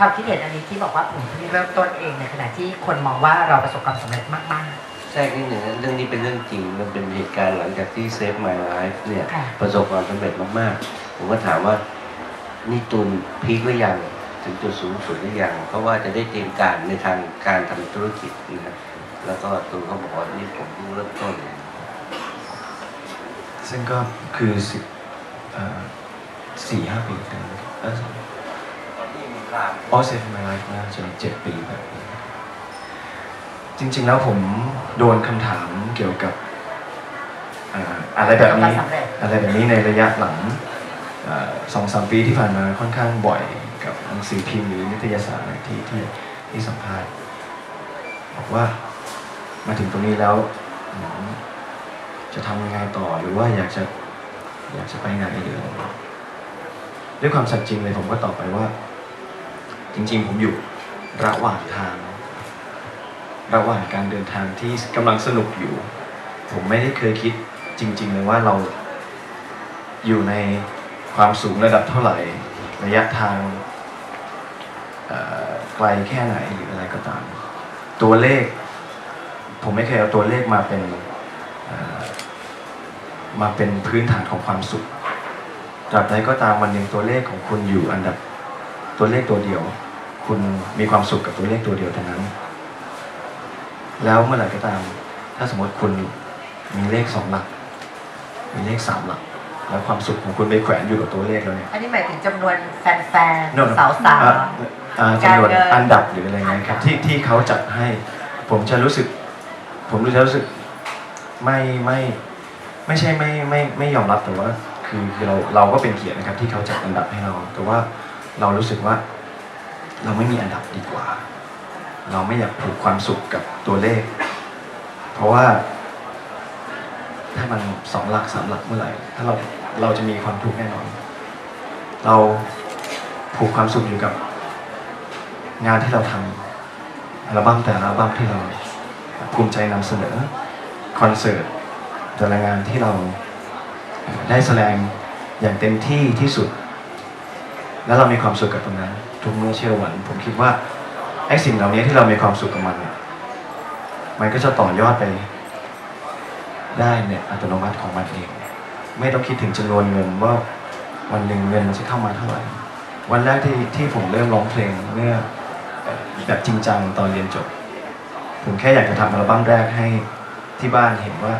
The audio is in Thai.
ความคิดเห็นอันนี้ที่บอกว่าผมเพิ่งเริ่มต้นเองในขณะที่คนมองว่าเราประสบความสำเร็จมากแทรกนิดหนึ่งนะเรื่องนี้เป็นเรื่องจริง มันเป็นเหตุการณ์หลังจากที่ Save My Life เนี่ย ค่ะ ประสบความสำเร็จมากๆ ผมก็ถามว่า นี่ตูนพีคหรือยัง ถึงจุดสูงสุดหรือยัง เพราะว่าจะได้เตรียมการในทางการทำธุรกิจนะครับแล้วก็ตูนเขาบอกว่านี่ผมเพิ่งเริ่มต้น ซึ่งก็คือสิบเอ่อสี่ห้าปีกันเออ ออเซฟมาไลฟ์น่าจะเจ็ดปีแบบนี้จริง ๆ แล้วผมโดนคำถามเกี่ยวกับเอ่ออะไรๆแบบนี้ประสบความสำเร็จอะไรแบบนี้ในระยะหลังเอ่อสองสามปีที่ผ่านมาค่อนข้างบ่อยกับหนังสือพิมพ์หรือนิตยสารที่ที่ที่สัมภาษณ์บอกว่ามาถึงตรงนี้แล้วอืมจะทำยังไงต่อหรือว่าอยากจะอยากจะไปไหนหรืออะไรด้วยความสัตย์จริงเลยผมก็ตอบไปว่า จริงๆ ผมอยู่ระหว่างทาง ระหว่างการเดินทางที่กำลังสนุกอยู่ ผมไม่ได้เคยคิดจริง ๆ เลยว่าเรา อยู่ในความสูงระดับเท่าไหร่ ระยะทางไกลแค่ไหนหรืออะไรก็ตาม ตัวเลข ผมไม่เคยเอาตัวเลขมาเป็นมาเป็นพื้นฐานของความสุขตราบใดก็ตามวันหนึ่งตัวเลขของคุณอยู่อันดับ ตัวเลขตัวเดียว คุณมีความสุขกับตัวเลขตัวเดียวเท่านั้น แล้วเมื่อไหร่ก็ตาม ถ้าสมมติคุณมีเลขสองหลัก มีเลขสามหลัก แล้วความสุขของคุณไปแขวนอยู่กับตัวเลขแล้วเนี่ย อันนี้หมายถึงจำนวนแฟน No, ๆ no. สาวสาวอ่าอ่าจำนวนการเงิน อันดับหรืออะไรเงี้ยครับที่ที่เขาจัดให้ ผมจะรู้สึก ผมจะรู้สึกไม่ไม่ไม่ใช่ไม่ไม่ไม่ยอมรับแต่ว่าคือคือเราเราก็เป็นเกียรตินะครับ ที่เขาจัดอันดับให้เรา แต่ว่า เรารู้สึกว่า เราไม่มีอันดับดีกว่า เราไม่อยากผูกความสุขกับตัวเลข เพราะว่า ถ้ามันสองหลักสามหลักเมื่อไหร่ ถ้าเราเราจะมีความทุกข์แน่นอน เราผูกความสุขอยู่กับ งานที่เราทำอัลบั้มแต่ละอัลบั้มที่เราภูมิใจนำเสนอคอนเสิร์ตแต่ละงานที่เราได้แสดงอย่างเต็มที่ที่สุด แล้วเรามีความสุขกับตรงนั้น ทุกเมื่อเชื่อวัน ผมคิดว่าไอ้สิ่งเหล่านี้ที่เรามีความสุขกับมันเนี่ยมันก็จะต่อยอดไปได้เนี่ยอัตโนมัติของมันเอง ไม่ต้องคิดถึงจำนวนเงินว่าวันหนึ่งเงินมันจะเข้ามาเท่าไหร่ วันแรกที่ที่ผมเริ่มร้องเพลงเมื่อแบบจริงจังตอนเรียนจบ ผมแค่อยากจะทำอัลบั้มแรกให้ที่บ้านเห็นว่า